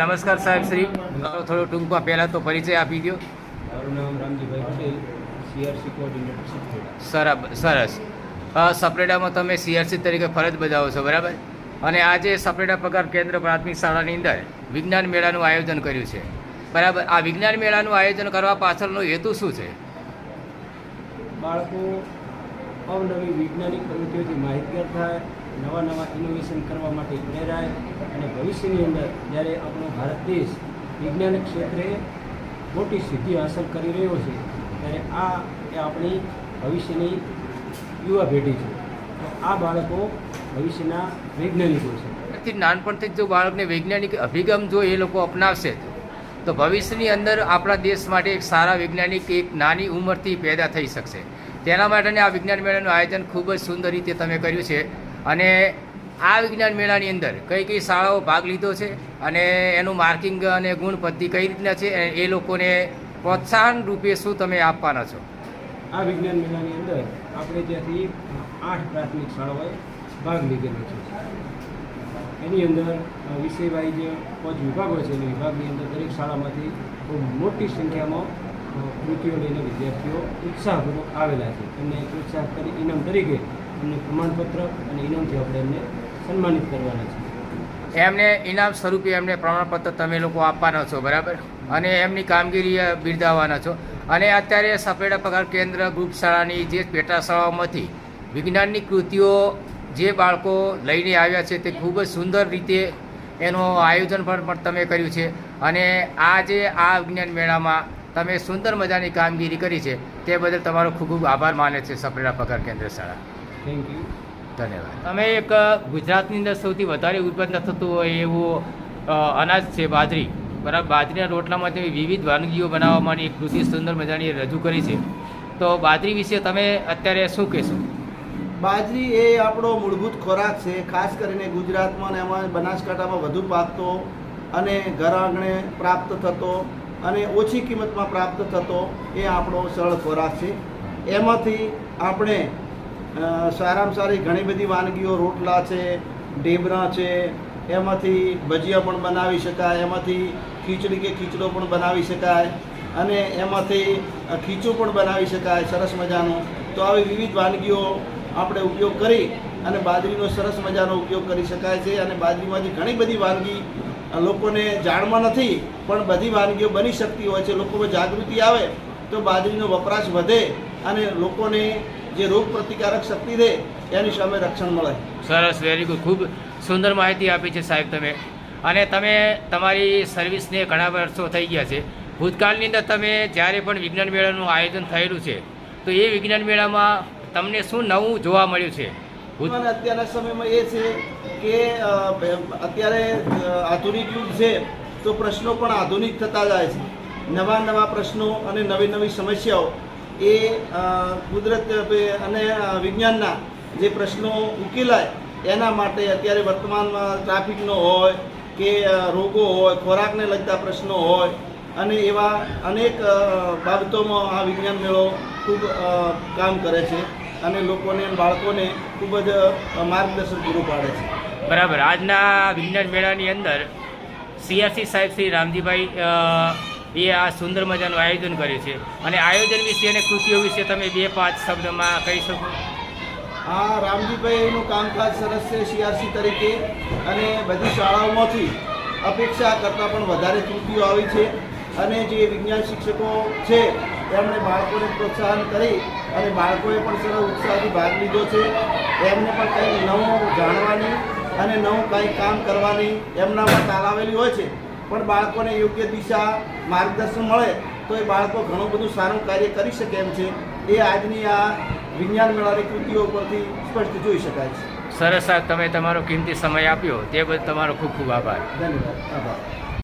નમસ્કાર સાહેબ શ્રી. થોડો ટૂંકમાં પહેલાં તો પરિચય આપી દો મારું નામ રામજીભાઈ પટેલ સીઆરસી કોઓર્ડિનેટર સરસ. સપરેડામાં સપરેટામાં તમે સીઆરસી તરીકે ફરજ બજાવો છો બરાબર? અને આજે સપરેટા પગાર કેન્દ્ર પ્રાથમિક શાળાની અંદર વિજ્ઞાન મેળાનું આયોજન કર્યું છે. બરાબર? આ વિજ્ઞાન મેળાનું આયોજન કરવા પાછળનો હેતુ શું છે? બાળકો અવનવી વૈજ્ઞાનિક પ્રવૃત્તિઓથી માહિતગાર થાય, નવા નવા ઇનોવેશન કરવા માટે પ્રેરાય અને ભવિષ્યની અંદર જ્યારે આપણો ભારત દેશ વિજ્ઞાન ક્ષેત્રે મોટી સિદ્ધિ હાંસલ કરી રહ્યો છે, ત્યારે આ એ આપણી ભવિષ્યની યુવા પેઢી છે. તો આ બાળકો ભવિષ્યના વૈજ્ઞાનિકો છે. નાનપણથી જો બાળકને વૈજ્ઞાનિક અભિગમ જો એ લોકો અપનાવશે, તો ભવિષ્યની અંદર આપણા દેશ માટે એક સારા વૈજ્ઞાનિક એક નાની ઉંમરથી પેદા થઈ શકશે. તેના માટે આ વિજ્ઞાન મેળાનું આયોજન ખૂબ જ સુંદર રીતે તમે કર્યું છે. અને આ વિજ્ઞાન મેળાની અંદર કઈ કઈ શાળાઓ ભાગ લીધો છે અને એનું માર્કિંગ અને ગુણ પદ્ધતિ કઈ રીતના છે એ લોકોને પ્રોત્સાહન રૂપે શું તમે આપવાના છો? આ વિજ્ઞાન મેળાની અંદર આપણે ત્યાંથી આઠ પ્રાથમિક શાળાઓએ ભાગ લીધેલો છે. એની અંદર અ, જે પાંચ વિભાગો છે એ વિભાગની અંદર દરેક શાળામાંથી ખૂબ મોટી સંખ્યામાં કૃતિઓ લઈને વિદ્યાર્થીઓ ઉત્સાહપૂર્વક આવેલા છે. એમને પ્રોત્સાહન કરી ઇનામ તરીકે એમને પ્રમાણપત્ર અને ઇનામથી આપણે એમને સન્માનિત કરવાના છે. એમને ઇનામ સ્વરૂપે એમને પ્રમાણપત્ર તમે લોકો આપવાના છો, બરાબર? અને એમની કામગીરી બિરદાવવાના છો. અને અત્યારે સફેડા પગાર કેન્દ્ર ગ્રુપ શાળાની જે પેટા શાળાઓમાંથી વિજ્ઞાનની કૃતિઓ જે બાળકો લઈને આવ્યા છે તે ખૂબ જ સુંદર રીતે એનું આયોજન પણ તમે કર્યું છે. અને આ જે આ વિજ્ઞાન મેળામાં તમે સુંદર મજાની કામગીરી કરી છે તે બદલ તમારો ખૂબ ખૂબ આભાર માને છે સપરેલા પગાર કેન્દ્ર શાળા. થેન્ક યુ ધન્યવાદ. તમે એક ગુજરાતની અંદર સૌથી વધારે ઉત્પન્ન થતું હોય એવું અનાજ છે બાજરી. બરાબર? બાજરીના રોટલામાં તમે વિવિધ વાનગીઓ બનાવવા માટે એક કૃષિ સુંદર મજાની રજૂ કરી છે. તો બાજરી વિશે તમે અત્યારે શું કહેશો? બાજરી એ આપણો મૂળભૂત ખોરાક છે ખાસ કરીને ગુજરાતમાં ને એમાં બનાસકાંઠામાં વધુ પાકતો અને ઘર આંગણે પ્રાપ્ત થતો અને ઓછી કિંમતમાં પ્રાપ્ત થતો એ આપણો સરળ ખોરાક છે. એમાંથી આપણે સારામાં સારી ઘણી બધી વાનગીઓ, રોટલા છે, ઢેબરા છે, એમાંથી ભજીયા પણ બનાવી શકાય, એમાંથી ખીચડી કે ખીચડો પણ બનાવી શકાય, અને એમાંથી ખીચું પણ બનાવી શકાય સરસ મજાનું. તો આવી વિવિધ વાનગીઓ આપણે ઉપયોગ કરી અને બાજરીનો સરસ મજાનો ઉપયોગ કરી શકાય છે અને બાજરીમાંથી ઘણી બધી વાનગી લોકોને જાણમાં નથી, પણ બધી વાનગીઓ બની શકતી હોય છે. લોકોમાં જાગૃતિ આવે તો બાજરીનો વપરાશ વધે અને લોકોને જે રોગ પ્રતિકારક શક્તિ રહે, એની સામે રક્ષણ મળે. સરસ વેરી ગુડ ખૂબ સુંદર માહિતી આપી છે સાહેબ તમે. અને તમે તમારી સર્વિસને ઘણા વર્ષો થઈ ગયા છે. ભૂતકાળની અંદર તમે જ્યારે પણ વિજ્ઞાન મેળાનું આયોજન થયેલું છે, તો એ વિજ્ઞાન મેળામાં તમને શું નવું જોવા મળ્યું છે? અને અત્યારના સમયમાં એ છે કે અત્યારે આધુનિક યુગ છે, તો પ્રશ્નો પણ આધુનિક થતા જાય છે. નવા નવા પ્રશ્નો અને નવી નવી સમસ્યાઓ એ કુદરત અને વિજ્ઞાનના જે પ્રશ્નો ઉકેલાય, એના માટે અત્યારે વર્તમાનમાં ટ્રાફિકનો હોય કે રોગો હોય, ખોરાકને લગતા પ્રશ્નો હોય, અને એવા અનેક બાબતોમાં આ વિજ્ઞાન મેળો ખૂબ કામ કરે છે. અને લોકોને બાળકોને ખૂબ જ માર્ગદર્શન પૂરું પાડે છે. બરાબર. આજના વિજ્ઞાન મેળાની અંદર સીઆરસી સાહેબ શ્રી રામજીભાઈ એ આ સુંદર મજાનું આયોજન કર્યું છે. અને આયોજન વિશે અને કૃતિઓ વિશે તમે બે પાંચ શબ્દમાં કહી શકો? આ રામજીભાઈનું કામકાજ સરસ છે સીઆરસી તરીકે. અને બધી શાળાઓમાંથી અપેક્ષા કરતાં પણ વધારે કૃતિઓ આવી છે. અને જે વિજ્ઞાન શિક્ષકો છે એમણે બાળકોને પ્રોત્સાહન કરી અને બાળકોએ પણ સરળ ઉત્સાહથી ભાગ લીધો છે. એમને પણ કંઈક નવું જાણવાની અને નવું કંઈક કામ કરવાની એમનામાં તાલાવેલી હોય છે. પણ બાળકોને યોગ્ય દિશા માર્ગદર્શન મળે તો એ બાળકો ઘણું બધું સારું કાર્ય કરી શકે એમ છે. એ આજની આ વિજ્ઞાન મેળાની કૃતિઓ પરથી સ્પષ્ટ જોઈ શકાય છે. સરસ તમે તમારો કિંમતી સમય આપ્યો. તે બદલ તમારો ખૂબ ખૂબ આભાર. ધન્યવાદ. આભાર.